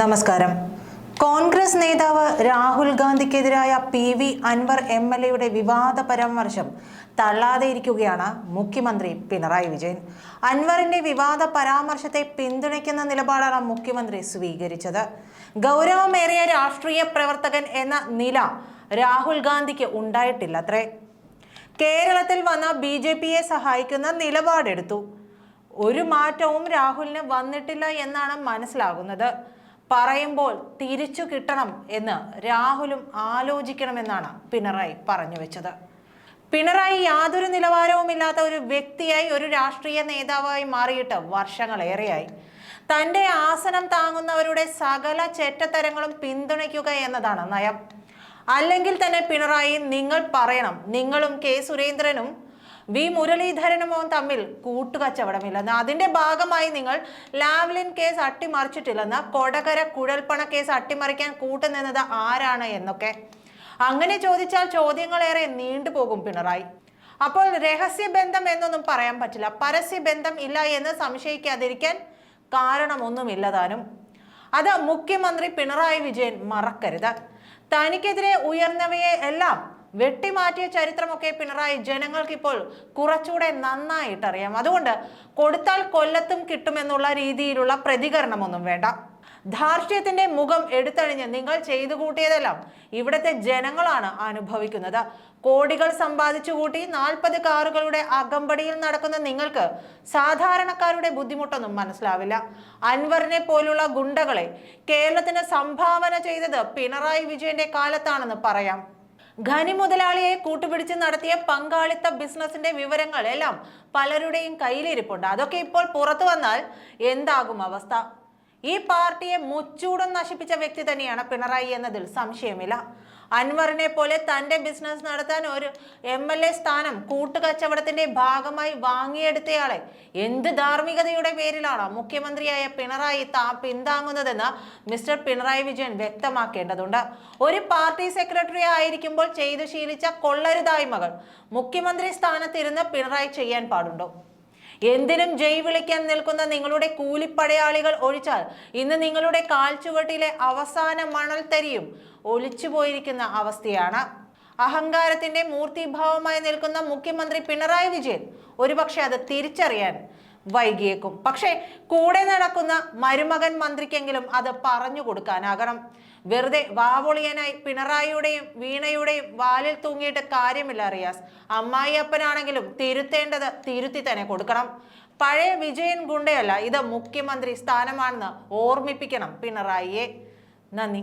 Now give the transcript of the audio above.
നമസ്കാരം. കോൺഗ്രസ് നേതാവ് Rahul ഗാന്ധിക്കെതിരായ P V Anvar M L എയുടെ വിവാദ പരാമർശം തള്ളാതെ ഇരിക്കുകയാണ് മുഖ്യമന്ത്രി പിണറായി വിജയൻ. അൻവറിന്റെ വിവാദ പരാമർശത്തെ പിന്തുണയ്ക്കുന്ന നിലപാടാണ് മുഖ്യമന്ത്രി സ്വീകരിച്ചത്. ഗൗരവമേറിയ രാഷ്ട്രീയ പ്രവർത്തകൻ എന്ന നില രാഹുൽ ഗാന്ധിക്ക് ഉണ്ടായിട്ടില്ലത്രേ. കേരളത്തിൽ വന്ന ബി ജെ പിയെ സഹായിക്കുന്ന നിലപാടെടുത്തു. ഒരു മാറ്റവും രാഹുലിന് വന്നിട്ടില്ല എന്നാണ് മനസ്സിലാകുന്നത്. പറയുമ്പോൾ തിരിച്ചു കിട്ടണം എന്ന് രാഹുലും ആലോചിക്കണമെന്നാണ് പിണറായി പറഞ്ഞു വെച്ചത്. പിണറായി യാതൊരു നിലവാരവുമില്ലാത്ത ഒരു വ്യക്തിയായി ഒരു രാഷ്ട്രീയ നേതാവായി മാറിയിട്ട് വർഷങ്ങളേറെയായി. തന്റെ ആസനം താങ്ങുന്നവരുടെ സകല ചെറ്റത്തരങ്ങളും പിന്തുണയ്ക്കുക എന്നതാണ് നയം. അല്ലെങ്കിൽ തന്നെ പിണറായി നിങ്ങൾ പറയണം നിങ്ങളും കെ സുരേന്ദ്രനും വി മുരളീധരനുമോ തമ്മിൽ കൂട്ടുകച്ചവടമില്ലെന്ന് അതിന്റെ ഭാഗമായി നിങ്ങൾ ലാവ്ലിൻ കേസ് അട്ടിമറിച്ചിട്ടില്ലെന്ന് കൊടകര കുഴൽപ്പണ കേസ് അട്ടിമറിക്കാൻ കൂട്ടുനിന്നത് ആരാണ് എന്നൊക്കെ. അങ്ങനെ ചോദിച്ചാൽ ചോദ്യങ്ങളേറെ നീണ്ടുപോകും പിണറായി. അപ്പോൾ രഹസ്യ ബന്ധം എന്നൊന്നും പറയാൻ പറ്റില്ല. പരസ്യ ബന്ധം ഇല്ല എന്ന് സംശയിക്കാതിരിക്കാൻ കാരണമൊന്നുമില്ല താനും. അത് മുഖ്യമന്ത്രി പിണറായി വിജയൻ മറക്കരുത്. തനിക്കെതിരെ ഉയർന്നവയെ എല്ലാം വെട്ടിമാറ്റിയ ചരിത്രമൊക്കെ പിണറായി ജനങ്ങൾക്കിപ്പോൾ കുറച്ചുകൂടെ നന്നായിട്ട് അറിയാം അതുകൊണ്ട് കൊടുത്താൽ കൊല്ലത്തും കിട്ടുമെന്നുള്ള രീതിയിലുള്ള പ്രതികരണമൊന്നും വേണ്ട. ധാർഷ്ട്യത്തിന്റെ മുഖം എടുത്തണിഞ്ഞ് നിങ്ങൾ ചെയ്തു കൂട്ടിയതെല്ലാം ഇവിടുത്തെ ജനങ്ങളാണ് അനുഭവിക്കുന്നത്. കോടികൾ സമ്പാദിച്ചു കൂട്ടി നാൽപ്പത് കാറുകളുടെ അകമ്പടിയിൽ നടക്കുന്ന നിങ്ങൾക്ക് സാധാരണക്കാരുടെ ബുദ്ധിമുട്ടൊന്നും മനസ്സിലാവില്ല. അൻവറിനെ പോലുള്ള ഗുണ്ടകളെ കേരളത്തിന് സംഭാവന ചെയ്തത് പിണറായി വിജയന്റെ കാലത്താണെന്ന് പറയാം. ഖനി മുതലാളിയെ കൂട്ടുപിടിച്ച് നടത്തിയ പങ്കാളിത്ത ബിസിനസിന്റെ വിവരങ്ങൾ എല്ലാം പലരുടെയും കയ്യിലിരിപ്പുണ്ട്. അതൊക്കെ ഇപ്പോൾ പുറത്തു വന്നാൽ എന്താകും അവസ്ഥ? ഈ പാർട്ടിയെ മുച്ചൂടം നശിപ്പിച്ച വ്യക്തി തന്നെയാണ് പിണറായി എന്നതിൽ സംശയമില്ല. അൻവറിനെ പോലെ തന്റെ ബിസിനസ് നടത്താൻ ഒരു എം എൽ എ സ്ഥാനം കൂട്ടുകച്ചവടത്തിന്റെ ഭാഗമായി വാങ്ങിയെടുത്തയാളെ എന്ത് ധാർമ്മികതയുടെ പേരിലാണ് മുഖ്യമന്ത്രിയായ പിണറായി താ പിന്താങ്ങുന്നതെന്ന് മിസ്റ്റർ പിണറായി വിജയൻ വ്യക്തമാക്കേണ്ടതുണ്ട്. ഒരു പാർട്ടി സെക്രട്ടറി ആയിരിക്കുമ്പോൾ ചെയ്തു ശീലിച്ച കൊള്ളരുതായ്മകൾ മുഖ്യമന്ത്രി സ്ഥാനത്തിരുന്ന് പിണറായി ചെയ്യാൻ പാടുണ്ടോ? എന്തിനും ജയ് വിളിക്കാൻ നിൽക്കുന്ന നിങ്ങളുടെ കൂലിപ്പടയാളികൾ ഒഴിച്ചാൽ ഇന്ന് നിങ്ങളുടെ കാൽച്ചുവട്ടിലെ അവസാന മണൽത്തരിയും ഒലിച്ചുപോയിരിക്കുന്ന അവസ്ഥയാണ്. അഹങ്കാരത്തിന്റെ മൂർത്തിഭാവമായി നിൽക്കുന്ന മുഖ്യമന്ത്രി പിണറായി വിജയൻ ഒരുപക്ഷെ അത് തിരിച്ചറിയാൻ വൈകിയേക്കും. പക്ഷേ കൂടെ നടക്കുന്ന മരുമകൻ മന്ത്രിക്കെങ്കിലും അത് പറഞ്ഞു കൊടുക്കാനാകണം. വെറുതെ വാവൊളിയനായി പിണറായിയുടെയും വീണയുടെയും വാലിൽ തൂങ്ങിയിട്ട് കാര്യമില്ല റിയാസ്. അമ്മായി അപ്പനാണെങ്കിലും തിരുത്തേണ്ടത് തിരുത്തി തന്നെ കൊടുക്കണം. പഴയ വിജയൻ ഗുണ്ടയല്ല ഇത് മുഖ്യമന്ത്രി സ്ഥാനമാണെന്ന് ഓർമ്മിപ്പിക്കണം പിണറായിയെ. നന്ദി.